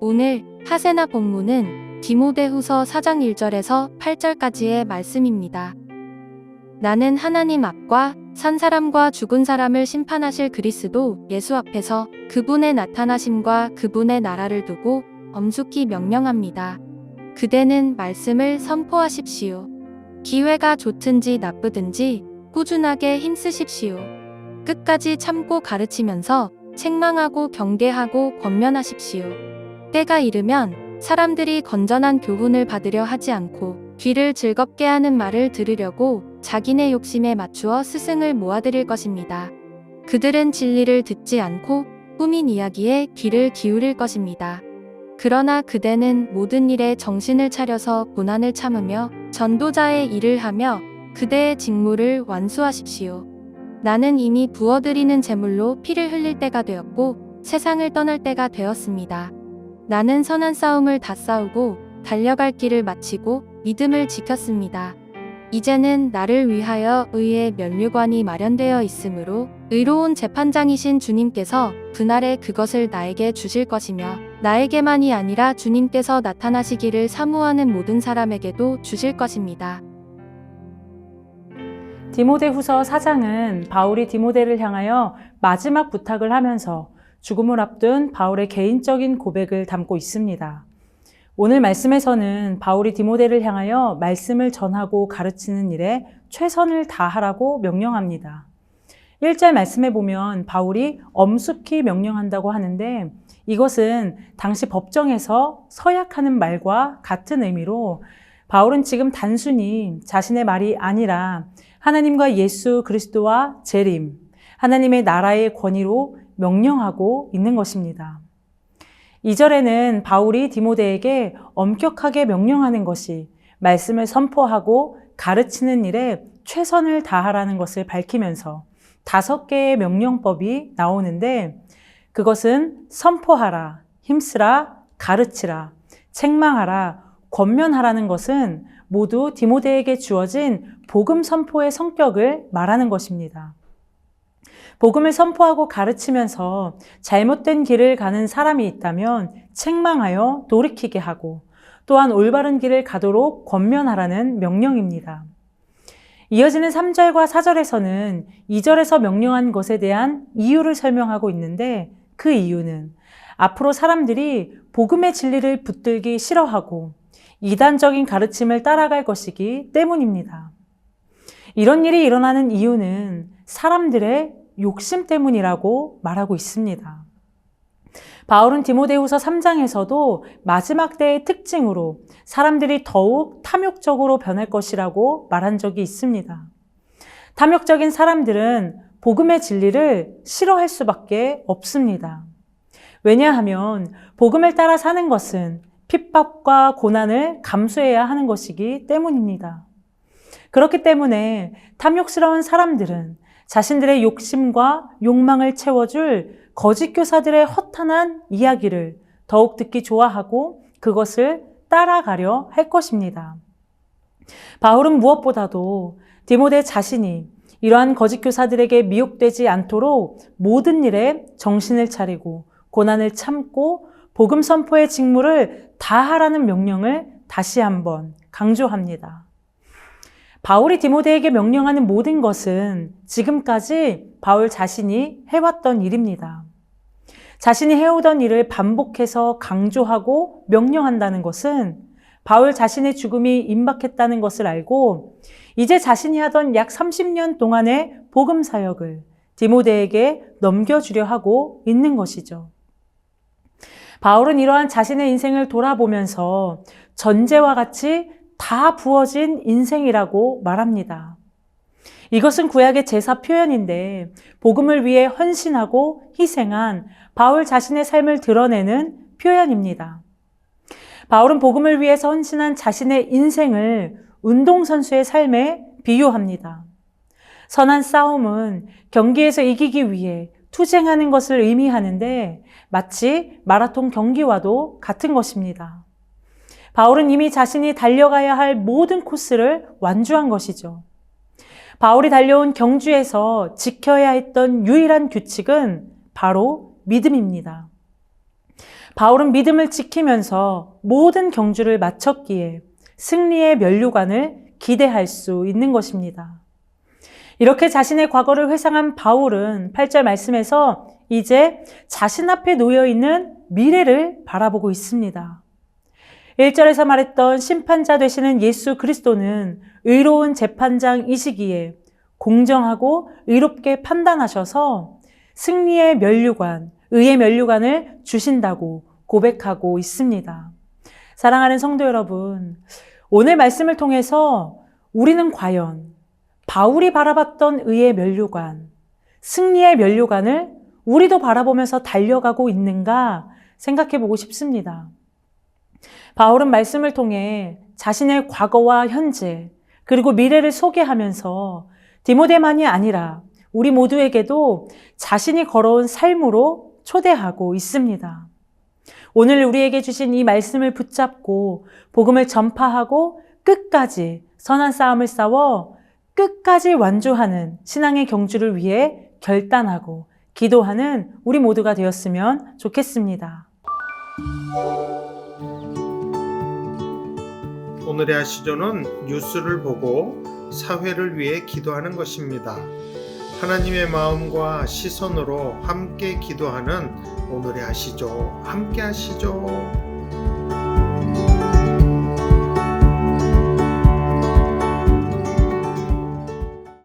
오늘 하세나 본문은 디모데후서 4장 1절에서 8절까지의 말씀입니다. 나는 하나님 앞과 산 사람과 죽은 사람을 심판하실 그리스도 예수 앞에서 그분의 나타나심과 그분의 나라를 두고 엄숙히 명령합니다. 그대는 말씀을 선포하십시오. 기회가 좋든지 나쁘든지 꾸준하게 힘쓰십시오. 끝까지 참고 가르치면서 책망하고 경계하고 권면하십시오. 때가 이르면 사람들이 건전한 교훈을 받으려 하지 않고 귀를 즐겁게 하는 말을 들으려고 자기네 욕심에 맞추어 스승을 모아들일 것입니다. 그들은 진리를 듣지 않고 꾸민 이야기에 귀를 기울일 것입니다. 그러나 그대는 모든 일에 정신을 차려서 고난을 참으며 전도자의 일을 하며 그대의 직무를 완수하십시오. 나는 이미 부어드리는 제물로 피를 흘릴 때가 되었고 세상을 떠날 때가 되었습니다. 나는 선한 싸움을 다 싸우고 달려갈 길을 마치고 믿음을 지켰습니다. 이제는 나를 위하여 의의 면류관이 마련되어 있으므로 의로운 재판장이신 주님께서 그날에 그것을 나에게 주실 것이며 나에게만이 아니라 주님께서 나타나시기를 사모하는 모든 사람에게도 주실 것입니다. 디모데 후서 4장은 바울이 디모데를 향하여 마지막 부탁을 하면서 죽음을 앞둔 바울의 개인적인 고백을 담고 있습니다. 오늘 말씀에서는 바울이 디모데를 향하여 말씀을 전하고 가르치는 일에 최선을 다하라고 명령합니다. 1절 말씀에 보면 바울이 엄숙히 명령한다고 하는데 이것은 당시 법정에서 서약하는 말과 같은 의미로 바울은 지금 단순히 자신의 말이 아니라 하나님과 예수 그리스도와 재림, 하나님의 나라의 권위로 명령하고 있는 것입니다. 2절에는 바울이 디모데에게 엄격하게 명령하는 것이 말씀을 선포하고 가르치는 일에 최선을 다하라는 것을 밝히면서 다섯 개의 명령법이 나오는데 그것은 선포하라, 힘쓰라, 가르치라, 책망하라, 권면하라는 것은 모두 디모데에게 주어진 복음 선포의 성격을 말하는 것입니다. 복음을 선포하고 가르치면서 잘못된 길을 가는 사람이 있다면 책망하여 돌이키게 하고 또한 올바른 길을 가도록 권면하라는 명령입니다. 이어지는 3절과 4절에서는 2절에서 명령한 것에 대한 이유를 설명하고 있는데 그 이유는 앞으로 사람들이 복음의 진리를 붙들기 싫어하고 이단적인 가르침을 따라갈 것이기 때문입니다. 이런 일이 일어나는 이유는 사람들의 욕심 때문이라고 말하고 있습니다. 바울은 디모데후서 3장에서도 마지막 때의 특징으로 사람들이 더욱 탐욕적으로 변할 것이라고 말한 적이 있습니다. 탐욕적인 사람들은 복음의 진리를 싫어할 수밖에 없습니다. 왜냐하면 복음을 따라 사는 것은 핍박과 고난을 감수해야 하는 것이기 때문입니다. 그렇기 때문에 탐욕스러운 사람들은 자신들의 욕심과 욕망을 채워줄 거짓 교사들의 허탄한 이야기를 더욱 듣기 좋아하고 그것을 따라가려 할 것입니다. 바울은 무엇보다도 디모데 자신이 이러한 거짓 교사들에게 미혹되지 않도록 모든 일에 정신을 차리고 고난을 참고 복음 선포의 직무를 다 하라는 명령을 다시 한번 강조합니다. 바울이 디모데에게 명령하는 모든 것은 지금까지 바울 자신이 해왔던 일입니다. 자신이 해오던 일을 반복해서 강조하고 명령한다는 것은 바울 자신의 죽음이 임박했다는 것을 알고 이제 자신이 하던 약 30년 동안의 복음 사역을 디모데에게 넘겨주려 하고 있는 것이죠. 바울은 이러한 자신의 인생을 돌아보면서 전제와 같이 다 부어진 인생이라고 말합니다. 이것은 구약의 제사 표현인데 복음을 위해 헌신하고 희생한 바울 자신의 삶을 드러내는 표현입니다. 바울은 복음을 위해서 헌신한 자신의 인생을 운동선수의 삶에 비유합니다. 선한 싸움은 경기에서 이기기 위해 투쟁하는 것을 의미하는데 마치 마라톤 경기와도 같은 것입니다. 바울은 이미 자신이 달려가야 할 모든 코스를 완주한 것이죠. 바울이 달려온 경주에서 지켜야 했던 유일한 규칙은 바로 믿음입니다. 바울은 믿음을 지키면서 모든 경주를 마쳤기에 승리의 면류관을 기대할 수 있는 것입니다. 이렇게 자신의 과거를 회상한 바울은 8절 말씀에서 이제 자신 앞에 놓여 있는 미래를 바라보고 있습니다. 1절에서 말했던 심판자 되시는 예수 그리스도는 의로운 재판장이시기에 공정하고 의롭게 판단하셔서 승리의 면류관, 의의 면류관을 주신다고 고백하고 있습니다. 사랑하는 성도 여러분, 오늘 말씀을 통해서 우리는 과연 바울이 바라봤던 의의 면류관, 승리의 면류관을 우리도 바라보면서 달려가고 있는가 생각해 보고 싶습니다. 바울은 말씀을 통해 자신의 과거와 현재, 그리고 미래를 소개하면서 디모데만이 아니라 우리 모두에게도 자신이 걸어온 삶으로 초대하고 있습니다. 오늘 우리에게 주신 이 말씀을 붙잡고 복음을 전파하고 끝까지 선한 싸움을 싸워 끝까지 완주하는 신앙의 경주를 위해 결단하고 기도하는 우리 모두가 되었으면 좋겠습니다. 오늘의 아시조는 뉴스를 보고 사회를 위해 기도하는 것입니다. 하나님의 마음과 시선으로 함께 기도하는 오늘의 아시죠. 함께 하시죠.